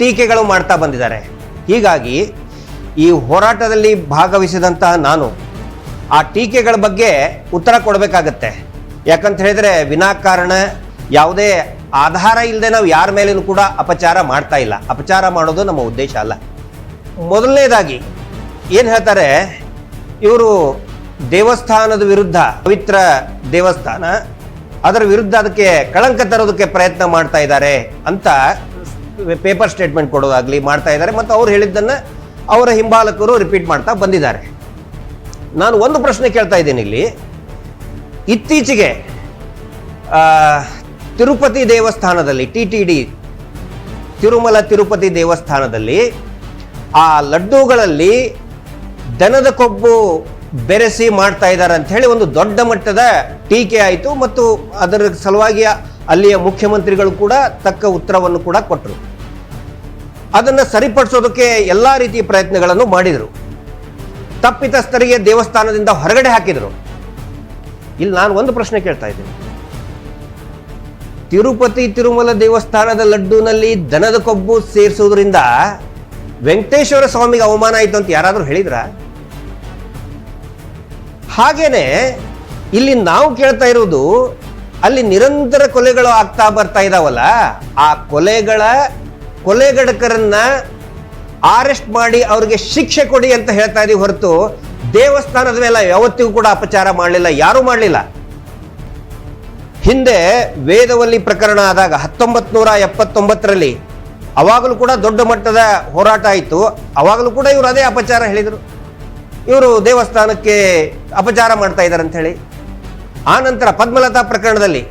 ಟೀಕೆಗಳು ಮಾಡ್ತಾ ಬಂದಿದ್ದಾರೆ. ಹೀಗಾಗಿ ಈ ಹೋರಾಟದಲ್ಲಿ ಭಾಗವಹಿಸಿದಂತಹ ನಾನು ಆ ಟೀಕೆಗಳ ಬಗ್ಗೆ ಉತ್ತರ ಕೊಡಬೇಕಾಗತ್ತೆ. ಯಾಕಂತ ಹೇಳಿದ್ರೆ ವಿನಾಕಾರಣ ಯಾವುದೇ ಆಧಾರ ಇಲ್ಲದೆ ನಾವು ಯಾರ ಮೇಲೂ ಕೂಡ ಅಪಚಾರ ಮಾಡ್ತಾ ಇಲ್ಲ. ಅಪಚಾರ ಮಾಡೋದು ನಮ್ಮ ಉದ್ದೇಶ ಅಲ್ಲ. ಮೊದಲನೇದಾಗಿ ಏನು ಹೇಳ್ತಾರೆ, ಇವರು ದೇವಸ್ಥಾನದ ವಿರುದ್ಧ, ಪವಿತ್ರ ದೇವಸ್ಥಾನ, ಅದರ ವಿರುದ್ಧ ಅದಕ್ಕೆ ಕಳಂಕ ತರೋದಕ್ಕೆ ಪ್ರಯತ್ನ ಮಾಡ್ತಾ ಇದ್ದಾರೆ ಅಂತ ಪೇಪರ್ ಸ್ಟೇಟ್ಮೆಂಟ್ ಕೊಡೋದಾಗ್ಲಿ ಮಾಡ್ತಾ ಇದ್ದಾರೆ ಮತ್ತು ಅವ್ರು ಹೇಳಿದ್ದನ್ನು ಅವರ ಹಿಂಬಾಲಕರು ರಿಪೀಟ್ ಮಾಡ್ತಾ ಬಂದಿದ್ದಾರೆ. ನಾನು ಒಂದು ಪ್ರಶ್ನೆ ಕೇಳ್ತಾ ಇದ್ದೀನಿ ಇಲ್ಲಿ. ಇತ್ತೀಚೆಗೆ ತಿರುಪತಿ ದೇವಸ್ಥಾನದಲ್ಲಿ, T T D, Tirumala Tirupati ದೇವಸ್ಥಾನದಲ್ಲಿ ಆ ಲಡ್ಡುಗಳಲ್ಲಿ ದನದ ಕೊಬ್ಬು ಬೆರೆಸಿ ಮಾಡ್ತಾ ಇದ್ದಾರೆ ಅಂತ ಹೇಳಿ ಒಂದು ದೊಡ್ಡ ಮಟ್ಟದ ಟೀಕೆ ಆಯಿತು ಮತ್ತು ಅದರ ಸಲುವಾಗಿ ಅಲ್ಲಿಯ ಮುಖ್ಯಮಂತ್ರಿಗಳು ಕೂಡ ತಕ್ಕ ಉತ್ತರವನ್ನು ಕೂಡ ಕೊಟ್ಟರು. ಅದನ್ನು ಸರಿಪಡಿಸೋದಕ್ಕೆ ಎಲ್ಲ ರೀತಿಯ ಪ್ರಯತ್ನಗಳನ್ನು ಮಾಡಿದರು. ತಪ್ಪಿತಸ್ಥರಿಗೆ ದೇವಸ್ಥಾನದಿಂದ ಹೊರಗಡೆ ಹಾಕಿದರು. ಇಲ್ಲಿ ನಾನು ಒಂದು ಪ್ರಶ್ನೆ ಕೇಳ್ತಾ ಇದ್ದೀನಿ. ತಿರುಪತಿ ತಿರುಮಲ ದೇವಸ್ಥಾನದ ಲಡ್ಡೂನಲ್ಲಿ ದನದ ಕೊಬ್ಬು ಸೇರಿಸೋದ್ರಿಂದ ವೆಂಕಟೇಶ್ವರ ಸ್ವಾಮಿಗೆ ಅವಮಾನ ಆಯಿತು ಅಂತ ಯಾರಾದರೂ ಹೇಳಿದ್ರ? ಹಾಗೇನೆ ಇಲ್ಲಿ ನಾವು ಕೇಳ್ತಾ ಇರೋದು ಅಲ್ಲಿ ನಿರಂತರ ಕೊಲೆಗಳು ಆಗ್ತಾ ಬರ್ತಾ ಇದಾವಲ್ಲ, ಆ ಕೊಲೆಗಳ ಕೊಲೆಗಡಕರನ್ನ ಅರೆಸ್ಟ್ ಮಾಡಿ ಅವ್ರಿಗೆ ಶಿಕ್ಷೆ ಕೊಡಿ ಅಂತ ಹೇಳ್ತಾ ಇದೀವಿ ಹೊರತು ದೇವಸ್ಥಾನದ ಮೇಲೆ ಯಾವತ್ತಿಗೂ ಕೂಡ ಅಪಚಾರ ಮಾಡಲಿಲ್ಲ, ಯಾರೂ ಮಾಡಲಿಲ್ಲ. ಹಿಂದೆ ವೇದವಲ್ಲಿ ಪ್ರಕರಣ ಆದಾಗ ಹತ್ತೊಂಬತ್ ನೂರ ಎಪ್ಪತ್ತೊಂಬತ್ತರಲ್ಲಿ ಅವಾಗಲೂ ಕೂಡ ದೊಡ್ಡ ಮಟ್ಟದ ಹೋರಾಟ ಆಯಿತು, ಅವಾಗಲೂ ಕೂಡ ಇವರು ಅದೇ ಅಪಚಾರ ಹೇಳಿದರು. ಇವರು ದೇವಸ್ಥಾನಕ್ಕೆ ಅಪಚಾರ ಮಾಡ್ತಾ ಇದ್ದಾರೆ ಅಂತ ಹೇಳಿ. ಆ ನಂತರ ಪದ್ಮಲತಾ ಪ್ರಕರಣದಲ್ಲಿ,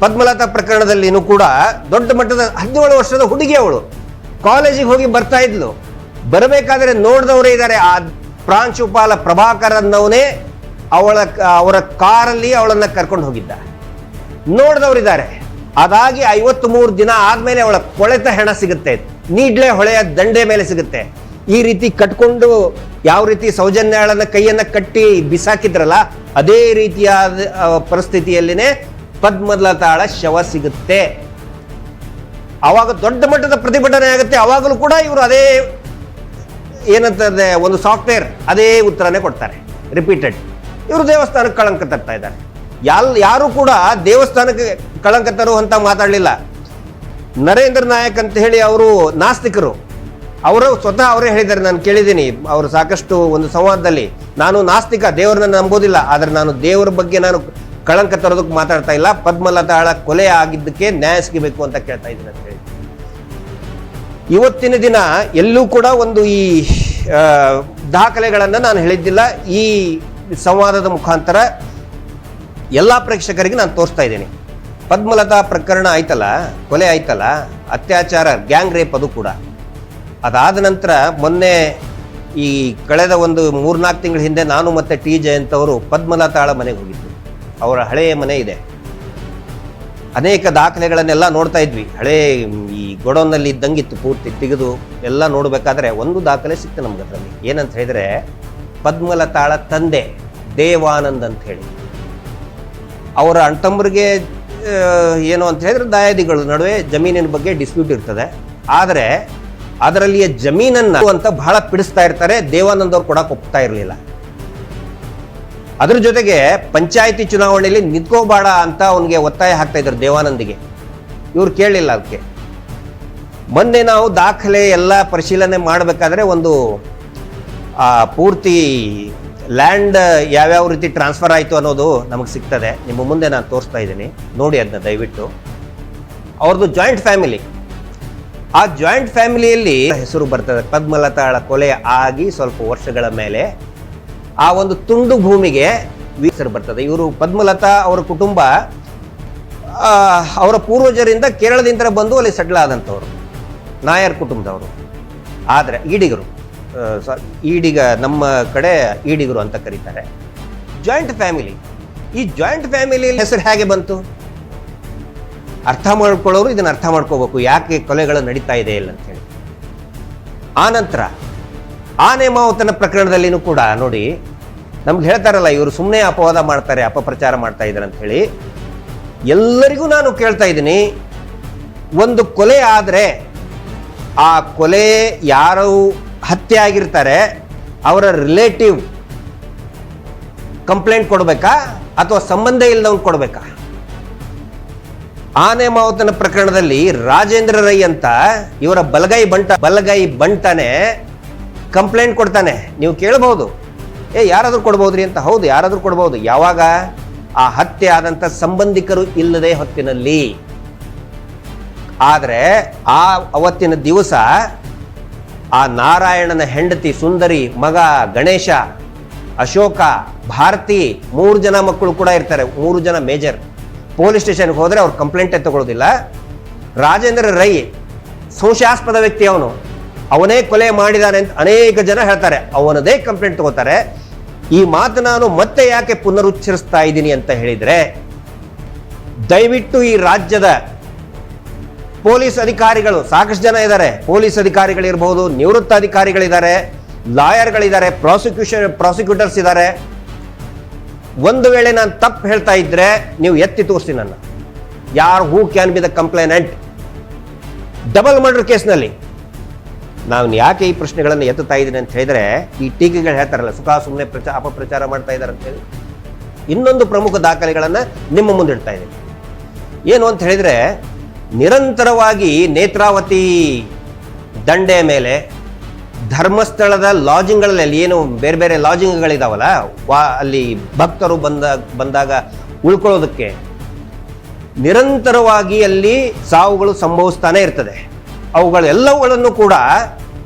ಪದ್ಮಲತಾ ಪ್ರಕರಣದಲ್ಲಿನೂ ಕೂಡ ದೊಡ್ಡ ಮಟ್ಟದ ಹದಿನೇಳು ವರ್ಷದ ಹುಡುಗಿ ಅವಳು. ಕಾಲೇಜಿಗೆ ಹೋಗಿ ಬರ್ತಾ ಇದ್ಲು. ಬರಬೇಕಾದ್ರೆ ನೋಡಿದವರೇ ಇದ್ದಾರೆ ಆ ಪ್ರಾಂಶುಪಾಲ ಪ್ರಭಾಕರ್ ಅನ್ನವನೇ ಅವಳ ಅವರ ಕಾರಲ್ಲಿ ಅವಳನ್ನ ಕರ್ಕೊಂಡು ಹೋಗಿದ್ದ. ನೋಡಿದವರಿದ್ದಾರೆ ಅದಾಗಿ ಐವತ್ತು ಮೂರು ದಿನ ಆದ್ಮೇಲೆ ಅವಳ ಕೊಳೆತ ಹೆಣ ಸಿಗುತ್ತೆ. ನೀಡ್ಲೆ ಹೊಳೆಯ ದಂಡೆ ಮೇಲೆ ಸಿಗುತ್ತೆ. ಈ ರೀತಿ ಕಟ್ಕೊಂಡು ಯಾವ ರೀತಿ ಸೌಜನ್ಯಗಳನ್ನ ಕೈಯನ್ನ ಕಟ್ಟಿ ಬಿಸಾಕಿದ್ರಲ್ಲ ಅದೇ ರೀತಿಯಾದ ಪರಿಸ್ಥಿತಿಯಲ್ಲಿನೇ ಪದ್ಮಲತಾಳ ಶವ ಸಿಗುತ್ತೆ. ಆವಾಗ ದೊಡ್ಡ ಮಟ್ಟದ ಪ್ರತಿಭಟನೆ ಆಗುತ್ತೆ. ಅವಾಗಲೂ ಕೂಡ ಇವರು ಅದೇ, ಏನಂತಂದ್ರೆ, ಒಂದು ಸಾಫ್ಟ್ವೇರ್ ಅದೇ ಉತ್ತರನೇ ಕೊಡ್ತಾರೆ. ರಿಪೀಟೆಡ್ ಇವರು ದೇವಸ್ಥಾನಕ್ಕೆ ಕಳಂಕ ತರ್ತಾ ಇದ್ದಾರೆ. ಯಾಲ್, ಯಾರು ಕೂಡ ದೇವಸ್ಥಾನಕ್ಕೆ ಕಳಂಕ ತರುವಂತ ಮಾತಾಡಲಿಲ್ಲ. ನರೇಂದ್ರ ನಾಯಕ್ ಅಂತ ಹೇಳಿ ಅವರು ನಾಸ್ತಿಕರು. ಅವರು ಸ್ವತಃ ಅವರೇ ಹೇಳಿದ್ದಾರೆ, ನಾನು ಕೇಳಿದ್ದೀನಿ. ಅವರು ಸಾಕಷ್ಟು ಒಂದು ಸಂವಾದದಲ್ಲಿ, ನಾನು ನಾಸ್ತಿಕ, ದೇವರನ್ನ ನಂಬೋದಿಲ್ಲ, ಆದರೆ ನಾನು ದೇವರ ಬಗ್ಗೆ ನಾನು ಕಳಂಕ ತರೋದಕ್ಕೆ ಮಾತಾಡ್ತಾ ಇಲ್ಲ. ಪದ್ಮಲತಾಳ ಕೊಲೆ ಆಗಿದ್ದಕ್ಕೆ ನ್ಯಾಯ ಸಿಗಬೇಕು ಅಂತ ಕೇಳ್ತಾ ಇದ್ದೀನಿ ಅಂತ ಹೇಳಿ ಇವತ್ತಿನ ದಿನ ಎಲ್ಲೂ ಕೂಡ ಒಂದು ಈ ದಾಖಲೆಗಳನ್ನು ನಾನು ಹೇಳಿದ್ದಿಲ್ಲ. ಈ ಸಂವಾದದ ಮುಖಾಂತರ ಎಲ್ಲ ಪ್ರೇಕ್ಷಕರಿಗೆ ನಾನು ತೋರಿಸ್ತಾ ಇದ್ದೀನಿ. ಪದ್ಮಲತಾ ಪ್ರಕರಣ ಆಯ್ತಲ್ಲ, ಕೊಲೆ ಆಯ್ತಲ್ಲ, ಅತ್ಯಾಚಾರ, ಗ್ಯಾಂಗ್ ರೇಪ್ ಅದು ಕೂಡ. ಅದಾದ ನಂತರ ಮೊನ್ನೆ ಈ ಕಳೆದ ಒಂದು ಮೂರ್ನಾಲ್ಕು ತಿಂಗಳ ಹಿಂದೆ ನಾನು ಮತ್ತೆ ಟಿ ಜಯಂತ್ ಅವರು ಪದ್ಮಲತಾಳ ಮನೆಗೆ ಹೋಗಿದ್ವಿ. ಅವರ ಹಳೆಯ ಮನೆ ಇದೆ. ಅನೇಕ ದಾಖಲೆಗಳನ್ನೆಲ್ಲ ನೋಡ್ತಾ ಇದ್ವಿ. ಹಳೆ ಈ ಗೊಡೋನಲ್ಲಿ ಇದ್ದಂಗಿತ್ತು ಪೂರ್ತಿ ತೆಗೆದು ಎಲ್ಲ ನೋಡಬೇಕಾದ್ರೆ ಒಂದು ದಾಖಲೆ ಸಿಕ್ತು ನಮ್ಗೆ ಅದರಲ್ಲಿ. ಏನಂತ ಹೇಳಿದ್ರೆ ಪದ್ಮಲತಾಳ ತಂದೆ ದೇವಾನಂದ್ ಅಂತ ಹೇಳಿ. ಅವರ ಅಣ್ತಮ್ಮರಿಗೆ ಏನು ಅಂತ ಹೇಳಿದ್ರೆ ದಾಯಾದಿಗಳ ನಡುವೆ ಜಮೀನಿನ ಬಗ್ಗೆ ಡಿಸ್ಪ್ಯೂಟ್ ಇರ್ತದೆ. ಆದರೆ ಅದರಲ್ಲಿಯ ಜಮೀನನ್ನ ಅಂತ ಬಹಳ ಪಿಡಿಸ್ತಾ ಇರ್ತಾರೆ. ದೇವಾನಂದ್ ಅವ್ರು ಕೊಡಕ್ಕೆ ಒಪ್ತಾ ಇರಲಿಲ್ಲ. ಅದ್ರ ಜೊತೆಗೆ ಪಂಚಾಯಿತಿ ಚುನಾವಣೆಯಲ್ಲಿ ನಿಂತ್ಕೋಬೇಡ ಅಂತ ಅವನಿಗೆ ಒತ್ತಾಯ ಹಾಕ್ತಾ ಇದ್ರು ದೇವಾನಂದಿಗೆ. ಇವ್ರು ಕೇಳಲಿಲ್ಲ ಅದಕ್ಕೆ ಮೊನ್ನೆ ನಾವು ದಾಖಲೆ ಎಲ್ಲ ಪರಿಶೀಲನೆ ಮಾಡಬೇಕಾದ್ರೆ ಒಂದು ಪೂರ್ತಿ ಲ್ಯಾಂಡ್ ಯಾವ್ಯಾವ ರೀತಿ ಟ್ರಾನ್ಸ್ಫರ್ ಆಯಿತು ಅನ್ನೋದು ನಮಗೆ ಸಿಗ್ತದೆ. ನಿಮ್ಮ ಮುಂದೆ ನಾನು ತೋರಿಸ್ತಾ ಇದ್ದೀನಿ. ನೋಡಿ ಅದನ್ನ ದಯವಿಟ್ಟು. ಅವ್ರದ್ದು ಜಾಯಿಂಟ್ ಫ್ಯಾಮಿಲಿ. ಆ ಜಾಯಿಂಟ್ ಫ್ಯಾಮಿಲಿಯಲ್ಲಿ ಹೆಸರು ಬರ್ತದೆ. ಪದ್ಮಲತಾಳ ಕೊಲೆ ಆಗಿ ಸ್ವಲ್ಪ ವರ್ಷಗಳ ಮೇಲೆ ಆ ಒಂದು ತುಂಡು ಭೂಮಿಗೆ ಹೆಸರು ಬರ್ತದೆ. ಇವರು ಪದ್ಮಲತಾ ಅವರ ಕುಟುಂಬ ಅವರ ಪೂರ್ವಜರಿಂದ ಕೇರಳದಿಂದ ಬಂದು ಅಲ್ಲಿ ಸೆಟ್ಲ್ ಆದಂಥವ್ರು. ನಾಯರ್ ಕುಟುಂಬದವರು. ಆದರೆ ಈಡಿಗರು ಸಾರಿ ಈಡಿಗ ನಮ್ಮ ಕಡೆ ಈಡಿಗರು ಅಂತ ಕರೀತಾರೆ. Joint family. ಈ ಜಾಯಿಂಟ್ ಫ್ಯಾಮಿಲಿ ಹೆಸರು ಹೇಗೆ ಬಂತು? ಅರ್ಥ ಮಾಡ್ಕೊಳ್ಳೋರು ಇದನ್ನ ಅರ್ಥ ಮಾಡ್ಕೋಬೇಕು. ಯಾಕೆ ಕೊಲೆಗಳು ನಡೀತಾ ಇದೆ ಇಲ್ಲ ಅಂತ ಹೇಳಿ. ಆ ನಂತರ ಆನೆ ಮಾವುತನ ಪ್ರಕರಣದಲ್ಲಿನೂ ಕೂಡ ನೋಡಿ, ನಮ್ಗೆ ಹೇಳ್ತಾರಲ್ಲ, ಇವರು ಸುಮ್ಮನೆ ಅಪವಾದ ಮಾಡ್ತಾರೆ, ಅಪಪ್ರಚಾರ ಮಾಡ್ತಾ ಇದ್ದಾರೆ ಅಂತ ಹೇಳಿ. ಎಲ್ಲರಿಗೂ ನಾನು ಕೇಳ್ತಾ ಇದ್ದೀನಿ, ಒಂದು ಕೊಲೆ ಆದರೆ ಆ ಕೊಲೆ ಯಾರು ಹತ್ಯೆ ಆಗಿರ್ತಾರೆ, ಅವರ ರಿಲೇಟಿವ್ ಕಂಪ್ಲೇಂಟ್ ಕೊಡಬೇಕಾ ಅಥವಾ ಸಂಬಂಧ ಇಲ್ಲದವ್ನು ಕೊಡಬೇಕಾ? ಆನೆ ಮಾವುತನ ಪ್ರಕರಣದಲ್ಲಿ ರಾಜೇಂದ್ರ ರೈ ಅಂತ ಇವರ ಬಲಗೈ ಬಂಟ, ಬಲಗೈ ಬಂಟನೆ ಕಂಪ್ಲೇಂಟ್ ಕೊಡ್ತಾನೆ. ನೀವು ಕೇಳಬಹುದು. ಏ, ಯಾರಾದರೂ ಕೊಡ್ಬೋದ್ರಿ ಅಂತ? ಹೌದು, ಯಾರಾದರೂ ಕೊಡ್ಬೋದು. ಯಾವಾಗ? ಆ ಹತ್ಯೆ ಆದಂತ ಸಂಬಂಧಿಕರು ಇಲ್ಲದೆ ಹೊತ್ತಿನಲ್ಲಿ. ಆದರೆ ಆ ಅವತ್ತಿನ ದಿವಸ ಆ ನಾರಾಯಣನ ಹೆಂಡತಿ ಸುಂದರಿ, ಮಗ ಗಣೇಶ, ಅಶೋಕ, ಭಾರತಿ ಮೂರು ಜನ ಮಕ್ಕಳು ಕೂಡ ಇರ್ತಾರೆ. ಮೂರು ಜನ ಮೇಜರ್. ಪೊಲೀಸ್ ಸ್ಟೇಷನ್ಗೆ ಹೋದ್ರೆ ಅವ್ರು ಕಂಪ್ಲೇಂಟೇ ತಗೊಳ್ಳೋದಿಲ್ಲ ರಾಜೇಂದ್ರ ರೈ, ಸಂಶಯಾಸ್ಪದ ವ್ಯಕ್ತಿ ಅವನು. ಅವನೇ ಕೊಲೆ ಮಾಡಿದಾನೆ ಅಂತ ಅನೇಕ ಜನ ಹೇಳ್ತಾರೆ. ಅವನದೇ ಕಂಪ್ಲೇಂಟ್ ತಗೋತಾರೆ. ಈ ಮಾತು ನಾನು ಮತ್ತೆ ಯಾಕೆ ಪುನರುಚ್ಚರಿಸ್ತಾ ಇದ್ದೀನಿ ಅಂತ ಹೇಳಿದ್ರೆ, ದಯವಿಟ್ಟು ಈ ರಾಜ್ಯದ ಪೊಲೀಸ್ ಅಧಿಕಾರಿಗಳು, ಸಾಕಷ್ಟು ಜನ ಇದ್ದಾರೆ. ಪೊಲೀಸ್ ಅಧಿಕಾರಿಗಳಿರ್ಬೋದು, ನಿವೃತ್ತ ಅಧಿಕಾರಿಗಳಿದ್ದಾರೆ, ಲಾಯರ್ಗಳಿದ್ದಾರೆ, ಪ್ರಾಸಿಕ್ಯೂಷನ್, ಪ್ರಾಸಿಕ್ಯೂಟರ್ಸ್ ಇದ್ದಾರೆ. ಒಂದು ವೇಳೆ ನಾನು ತಪ್ಪು ಹೇಳ್ತಾ ಇದ್ರೆ ನೀವು ಎತ್ತಿ ತೋರಿಸಿ ನನ್ನ. ಯಾರು who can be the complainant double murder ಕೇಸ್ನಲ್ಲಿ. ನಾನು ಯಾಕೆ ಈ ಪ್ರಶ್ನೆಗಳನ್ನು ಎತ್ತುತ್ತಾ ಇದ್ದೀನಿ ಅಂತ ಹೇಳಿದ್ರೆ, ಈ ಟೀಕೆಗಳು ಹೇಳ್ತಾರಲ್ಲ, ಸುಖ ಸುಮ್ಮನೆ ಪ್ರಚಾರ ಅಪಪ್ರಚಾರ ಮಾಡ್ತಾ ಇದ್ದಾರೆ ಅಂತ ಹೇಳಿ. ಇನ್ನೊಂದು ಪ್ರಮುಖ ದಾಖಲೆಗಳನ್ನು ನಿಮ್ಮ ಮುಂದೆ ಇಡ್ತಾ ಇದ್ದೀನಿ. ಏನು ಅಂತ ಹೇಳಿದ್ರೆ, ನಿರಂತರವಾಗಿ ನೇತ್ರಾವತಿ ದಂಡೆ ಮೇಲೆ ಧರ್ಮಸ್ಥಳದ ಲಾಜಿಂಗ್ಗಳಲ್ಲಿ ಏನು ಬೇರೆ ಬೇರೆ ಲಾಜಿಂಗ್ಗಳಿದಾವಲ್ಲ ವಾ, ಅಲ್ಲಿ ಭಕ್ತರು ಬಂದ, ಬಂದಾಗ ಉಳ್ಕೊಳ್ಳೋದಕ್ಕೆ ನಿರಂತರವಾಗಿ ಅಲ್ಲಿ ಸಾವುಗಳು ಸಂಭವಿಸ್ತಾನೆ ಇರ್ತದೆ. ಅವುಗಳೆಲ್ಲವುಗಳನ್ನು ಕೂಡ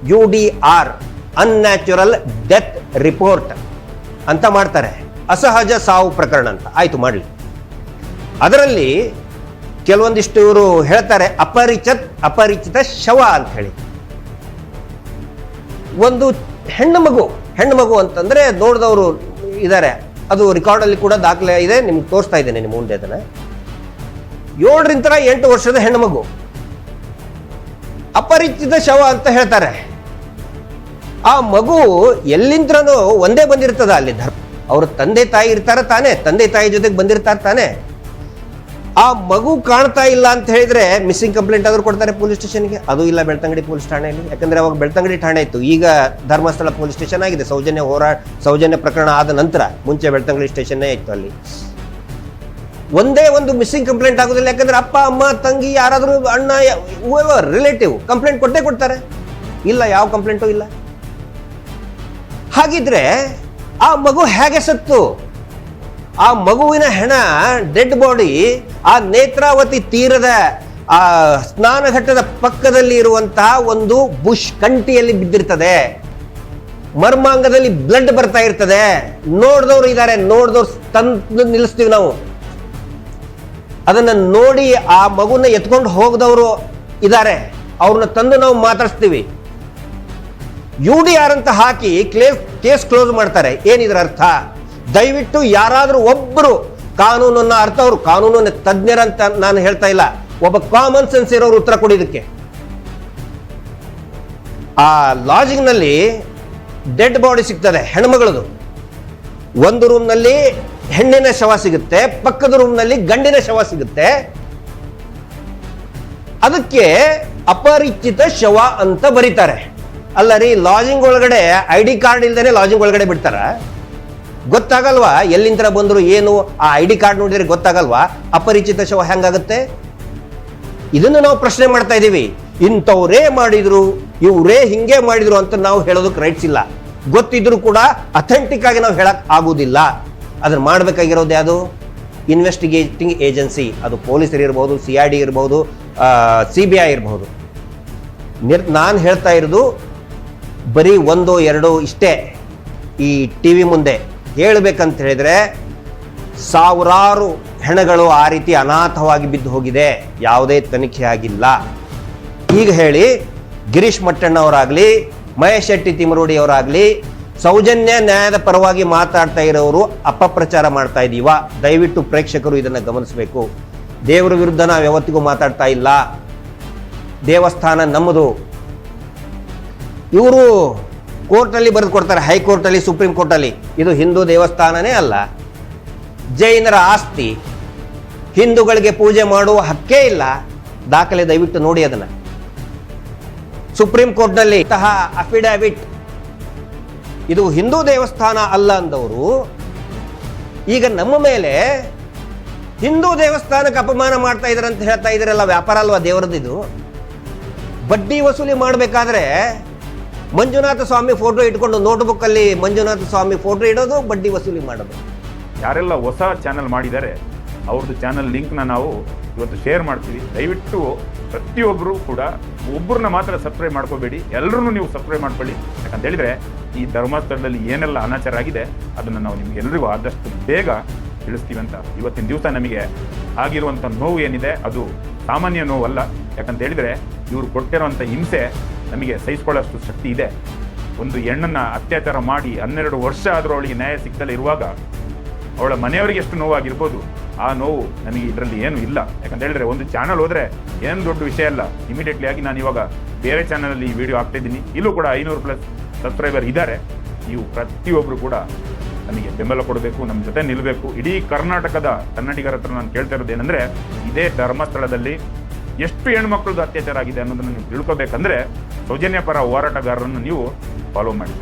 U D R unnatural death report ಅಂತ ಮಾಡ್ತಾರೆ. ಅಸಹಜ ಸಾವು ಪ್ರಕರಣ ಅಂತ. ಆಯಿತು, ಮಾಡಲಿ. ಅದರಲ್ಲಿ ಕೆಲವೊಂದಿಷ್ಟು ಇವರು ಹೇಳ್ತಾರೆ, ಅಪರಿಚಿತ ಅಪರಿಚಿತ ಶವ ಅಂತ ಹೇಳಿ. ಒಂದು ಹೆಣ್ಣು ಮಗು ಹೆಣ್ಣು ಮಗು ಅಂತಂದ್ರೆ ನೋಡಿದವರು ಇದ್ದಾರೆ ಅದು ರೆಕಾರ್ಡಲ್ಲಿ ಕೂಡ ದಾಖಲೆ ಇದೆ, ನಿಮ್ಗೆ ತೋರಿಸ್ತಾ ಇದ್ದೇನೆ ನಿಮ್ಮ ಮುಂದೆ ಅದನ್ನು. ಏಳರಿಂದ ಎಂಟು ವರ್ಷದ ಹೆಣ್ಣು ಮಗು. ಅಪರಿಚಿತ ಶವ ಅಂತ ಹೇಳ್ತಾರೆ. ಆ ಮಗು ಎಲ್ಲಿಂದ್ರನೂ ಒಂದೇ ಬಂದಿರ್ತದ ಅಲ್ಲಿ ಧರ್ಮ. ಅವ್ರ ತಂದೆ ತಾಯಿ ಇರ್ತಾರ ತಾನೇ, ತಂದೆ ತಾಯಿ ಜೊತೆಗೆ ಬಂದಿರ್ತಾರ ತಾನೇ. ಆ ಮಗು ಕಾಣ್ತಾ ಇಲ್ಲ ಅಂತ ಹೇಳಿದ್ರೆ ಮಿಸ್ಸಿಂಗ್ ಕಂಪ್ಲೇಂಟ್ ಆದರೂ ಕೊಡ್ತಾರೆ ಪೊಲೀಸ್ ಸ್ಟೇಷನ್ಗೆ ಅದು ಇಲ್ಲ, ಬೆಳ್ತಂಗಡಿ ಪೊಲೀಸ್ ಠಾಣೆಯಲ್ಲಿ. ಯಾಕಂದ್ರೆ ಅವಾಗ ಬೆಳ್ತಂಗಡಿ ಠಾಣೆ ಇತ್ತು. ಈಗ ಧರ್ಮಸ್ಥಳ ಪೊಲೀಸ್ ಸ್ಟೇಷನ್ ಆಗಿದೆ. ಸೌಜನ್ಯ ಹೋರಾಟ ಸೌಜನ್ಯ ಪ್ರಕರಣ ಆದ ನಂತರ ಮುಂಚೆ ಬೆಳ್ತಂಗಡಿ ಸ್ಟೇಷನ್ನೇ ಇತ್ತು ಅಲ್ಲಿ. ಒಂದೇ ಒಂದು ಮಿಸ್ಸಿಂಗ್ ಕಂಪ್ಲೇಂಟ್ ಆಗೋದಿಲ್ಲ. ಯಾಕಂದ್ರೆ ಅಪ್ಪ, ಅಮ್ಮ, ತಂಗಿ, ಯಾರಾದರೂ ಅಣ್ಣ ರಿಲೇಟಿವ್ ಕಂಪ್ಲೇಂಟ್ ಕೊಟ್ಟೇ ಕೊಡ್ತಾರೆ. ಇಲ್ಲ, ಯಾವ ಕಂಪ್ಲೇಂಟು ಇಲ್ಲ. ಹಾಗಿದ್ರೆ ಆ ಮಗು ಹೇಗೆ ಸತ್ತು? ಆ ಮಗುವಿನ ಹೆಣ ಡೆಡ್ ಬಾಡಿ ಆ ನೇತ್ರಾವತಿ ತೀರದ, ಆ ಸ್ನಾನಘಟ್ಟದ ಪಕ್ಕದಲ್ಲಿ ಇರುವಂತಹ ಒಂದು ಬುಷ್ ಕಂಟಿಯಲ್ಲಿ ಬಿದ್ದಿರ್ತದೆ. ಮರ್ಮಾಂಗದಲ್ಲಿ ಬ್ಲಡ್ ಬರ್ತಾ ಇರ್ತದೆ. ನೋಡ್ದವ್ರು ಇದ್ದಾರೆ ನೋಡಿದವ್ರು ತಂದು ನಿಲ್ಲಿಸ್ತೀವಿ ನಾವು. ಅದನ್ನ ನೋಡಿ ಆ ಮಗುನ ಎತ್ಕೊಂಡು ಹೋಗದವರು ಇದ್ದಾರೆ ಅವ್ರನ್ನ ತಂದು ನಾವು ಮಾತಾಡಿಸ್ತೀವಿ. ಯು ಡಿ ಆರ್ ಅಂತ ಹಾಕಿ ಕ್ಲೇಸ್ ಕೇಸ್ ಕ್ಲೋಸ್ ಮಾಡ್ತಾರೆ. ಏನಿದ್ರ ಅರ್ಥ? ದಯವಿಟ್ಟು ಯಾರಾದರೂ ಒಬ್ಬರು ಕಾನೂನನ್ನು ಅರ್ಥ, ಅವರು ಕಾನೂನಿನ ತಜ್ಞರಂತ ನಾನು ಹೇಳ್ತಾ ಇಲ್ಲ. ಒಬ್ಬ ಕಾಮನ್ ಸೆನ್ಸ್ ಇರೋರು ಉತ್ತರ ಕೊಡಿದಕ್ಕೆ ಆ ಲಾಜಿಂಗ್ನಲ್ಲಿ ಡೆಡ್ ಬಾಡಿ ಸಿಗ್ತದೆ, ಹೆಣ್ಮಗಳದು. ಒಂದು ರೂಮ್ನಲ್ಲಿ ಹೆಣ್ಣಿನ ಶವ ಸಿಗುತ್ತೆ, ಪಕ್ಕದ ರೂಮ್ನಲ್ಲಿ ಗಂಡಿನ ಶವ ಸಿಗುತ್ತೆ. ಅದಕ್ಕೆ ಅಪರಿಚಿತ ಶವ ಅಂತ ಬರೀತಾರೆ. ಅಲ್ಲ ರೀ ಲಾಜಿಂಗ್ ಒಳಗಡೆ ಐ ಡಿ ಕಾರ್ಡ್ ಇಲ್ದೇನೆ ಲಾಜಿಂಗ್ ಒಳಗಡೆ ಬಿಡ್ತಾರ? ಗೊತ್ತಾಗಲ್ವಾ? ಎಲ್ಲಿಂದ ಬಂದ್ರು ಏನು? ಆ ಐ ಡಿ ಕಾರ್ಡ್ ನೋಡಿದ್ರೆ ಗೊತ್ತಾಗಲ್ವಾ? ಅಪರಿಚಿತ ಶವ ಹೆಂಗಾಗುತ್ತೆ? ಇದನ್ನು ನಾವು ಪ್ರಶ್ನೆ ಮಾಡ್ತಾ ಇದ್ದೀವಿ. ಇಂಥವ್ರೇ ಮಾಡಿದ್ರು, ಇವರೇ ಹಿಂಗೆ ಮಾಡಿದ್ರು ಅಂತ ನಾವು ಹೇಳೋದಕ್ಕೆ ರೈಟ್ಸ್ ಇಲ್ಲ. ಗೊತ್ತಿದ್ರು ಕೂಡ ಅಥೆಂಟಿಕ್ ಆಗಿ ನಾವು ಹೇಳಕ್ ಆಗುವುದಿಲ್ಲ ಅದನ್ನ ಮಾಡ್ಬೇಕಾಗಿರೋದು ಯಾವುದು? ಇನ್ವೆಸ್ಟಿಗೇಟಿಂಗ್ ಏಜೆನ್ಸಿ ಅದು ಪೊಲೀಸರು ಇರ್ಬೋದು ಸಿ ಆರ್ ಡಿ ಇರ್ಬೋದು ಸಿ ಬಿ ಐ ಇರ್ಬೋದು. ನಿರ್ ನಾನು ಹೇಳ್ತಾ ಇರೋದು ಬರೀ ಒಂದು, ಎರಡು ಇಷ್ಟೇ. ಈ ಟಿ ವಿ ಮುಂದೆ. ಹೇಳ್ಬೇಕಂತ ಹೇಳಿದರೆ ಸಾವಿರಾರು ಹೆಣಗಳು ಆ ರೀತಿ ಅನಾಥವಾಗಿ ಬಿದ್ದು ಹೋಗಿದೆ. ಯಾವುದೇ ತನಿಖೆ ಆಗಿಲ್ಲ. ಈಗ ಹೇಳಿ, ಗಿರೀಶ್ ಮಟ್ಟಣ್ಣವರಾಗಲಿ, ಮಹೇಶ್ ಶೆಟ್ಟಿ ತಿಮರೂಡಿಯವರಾಗಲಿ ಸೌಜನ್ಯ ನ್ಯಾಯದ ಪರವಾಗಿ ಮಾತಾಡ್ತಾ ಇರೋರು ಅಪಪ್ರಚಾರ ಮಾಡ್ತಾ ಇದೀವ. ದಯವಿಟ್ಟು ಪ್ರೇಕ್ಷಕರು ಇದನ್ನು ಗಮನಿಸಬೇಕು. ದೇವರ ವಿರುದ್ಧ ನಾವು ಯಾವತ್ತಿಗೂ ಮಾತಾಡ್ತಾ ಇಲ್ಲ. ದೇವಸ್ಥಾನ ನಮ್ಮದು. ಇವರು ಕೋರ್ಟಲ್ಲಿ ಬರೆದು ಕೊಡ್ತಾರೆ ಹೈಕೋರ್ಟಲ್ಲಿ ಸುಪ್ರೀಂ ಕೋರ್ಟಲ್ಲಿ ಇದು ಹಿಂದೂ ದೇವಸ್ಥಾನನೇ ಅಲ್ಲ. ಜೈನರ ಆಸ್ತಿ, ಹಿಂದೂಗಳಿಗೆ ಪೂಜೆ ಮಾಡುವ ಹಕ್ಕೇ ಇಲ್ಲ. ದಾಖಲೆ ದಯವಿಟ್ಟು ನೋಡಿ ಅದನ್ನ. ಸುಪ್ರೀಂ ಕೋರ್ಟ್ನಲ್ಲಿ ಇಂತಹ ಅಫಿಡವಿಟ್ ಇದು ಹಿಂದೂ ದೇವಸ್ಥಾನ ಅಲ್ಲ ಅಂದವರು, ಈಗ ನಮ್ಮ ಮೇಲೆ ಹಿಂದೂ ದೇವಸ್ಥಾನಕ್ಕೆ ಅಪಮಾನ ಮಾಡ್ತಾ ಇದ್ದಾರೆ ಅಂತ ಹೇಳ್ತಾ ಇದ್ರಲ್ಲ ವ್ಯಾಪಾರ ಅಲ್ವಾ ಇದು ಬಡ್ಡಿ ವಸೂಲಿ ಮಾಡಬೇಕಾದ್ರೆ ಮಂಜುನಾಥ ಸ್ವಾಮಿ ಫೋಟೋ ಇಟ್ಕೊಂಡು ನೋಟ್ಬುಕ್ ಅಲ್ಲಿ ಮಂಜುನಾಥ ಸ್ವಾಮಿ ಫೋಟೋ ಇಡೋದು, ಬಡ್ಡಿ ವಸೂಲಿ ಮಾಡೋದು. ಯಾರೆಲ್ಲ ಹೊಸ ಚಾನಲ್ ಮಾಡಿದ್ದಾರೆ, ಅವ್ರದ್ದು ಚಾನಲ್ ಲಿಂಕ್ನ ನಾವು ಇವತ್ತು ಶೇರ್ ಮಾಡ್ತೀವಿ. ದಯವಿಟ್ಟು ಪ್ರತಿಯೊಬ್ಬರು ಕೂಡ ಒಬ್ಬರನ್ನ ಮಾತ್ರ ಸಬ್ಸ್ಕ್ರೈಬ್ ಮಾಡ್ಕೋಬೇಡಿ. ಎಲ್ಲರೂ ನೀವು ಸಬ್ಸ್ಕ್ರೈಬ್ ಮಾಡ್ಕೊಳ್ಳಿ. ಯಾಕಂತ ಹೇಳಿದ್ರೆ, ಈ ಧರ್ಮಸ್ಥಳದಲ್ಲಿ ಏನೆಲ್ಲ ಅನಾಚಾರ ಆಗಿದೆ, ಅದನ್ನು ನಾವು ನಿಮ್ಗೆ ಎಲ್ಲರಿಗೂ ಆದಷ್ಟು ಬೇಗ ತಿಳಿಸ್ತೀವಿ ಅಂತ ಇವತ್ತಿನ ದಿವಸ ನಮಗೆ ಆಗಿರುವಂಥ ನೋವು ಏನಿದೆ, ಅದು ಸಾಮಾನ್ಯ ನೋವಲ್ಲ. ಯಾಕಂತ ಹೇಳಿದ್ರೆ, ಇವರು ಕೊಟ್ಟಿರುವಂಥ ಹಿಂಸೆ ನಮಗೆ ಸಹಿಸ್ಕೊಳ್ಳೋಷ್ಟು ಶಕ್ತಿ ಇದೆ. ಒಂದು ಹೆಣ್ಣನ್ನ ಅತ್ಯಾಚಾರ ಮಾಡಿ ಹನ್ನೆರಡು ವರ್ಷ ಆದರೂ ಅವಳಿಗೆ ನ್ಯಾಯ ಸಿಗ್ತಲೇ ಇರುವಾಗ ಅವಳ ಮನೆಯವರಿಗೆ ಎಷ್ಟು ನೋವಾಗಿರ್ಬೋದು, ಆ ನೋವು ನನಗೆ ಇದರಲ್ಲಿ ಏನು ಇಲ್ಲ. ಯಾಕಂತ ಹೇಳಿದ್ರೆ ಒಂದು ಚಾನಲ್ ಹೋದ್ರೆ ಏನು ದೊಡ್ಡ ವಿಷಯ ಅಲ್ಲ. ಇಮಿಡಿಯೇಟ್ಲಿ ಆಗಿ ನಾನು ಇವಾಗ ಬೇರೆ ಚಾನಲಲ್ಲಿ ಈ ವಿಡಿಯೋ ಹಾಕ್ತಾ ಇದ್ದೀನಿ. ಇಲ್ಲೂ ಕೂಡ ಐನೂರು ಪ್ಲಸ್ ಸಬ್ಸ್ಕ್ರೈಬರ್ ಇದ್ದಾರೆ. ನೀವು ಪ್ರತಿಯೊಬ್ಬರು ಕೂಡ ನನಗೆ ಬೆಂಬಲ ಕೊಡಬೇಕು, ನಮ್ಮ ಜೊತೆ ನಿಲ್ಲಬೇಕು ಇಡೀ ಕರ್ನಾಟಕದ ಕನ್ನಡಿಗರ ಹತ್ರ ನಾನು ಕೇಳ್ತಾ ಇರೋದು ಏನಂದ್ರೆ, ಇದೇ ಧರ್ಮಸ್ಥಳದಲ್ಲಿ ಎಷ್ಟು ಹೆಣ್ಮಕ್ಳದ್ದು ಅತ್ಯಾಚಾರ ಆಗಿದೆ ಅನ್ನೋದನ್ನು ನೀವು ತಿಳ್ಕೊಬೇಕಂದ್ರೆ ಸೌಜನ್ಯ ಪರ ಹೋರಾಟಗಾರರನ್ನು ನೀವು ಫಾಲೋ ಮಾಡಿ.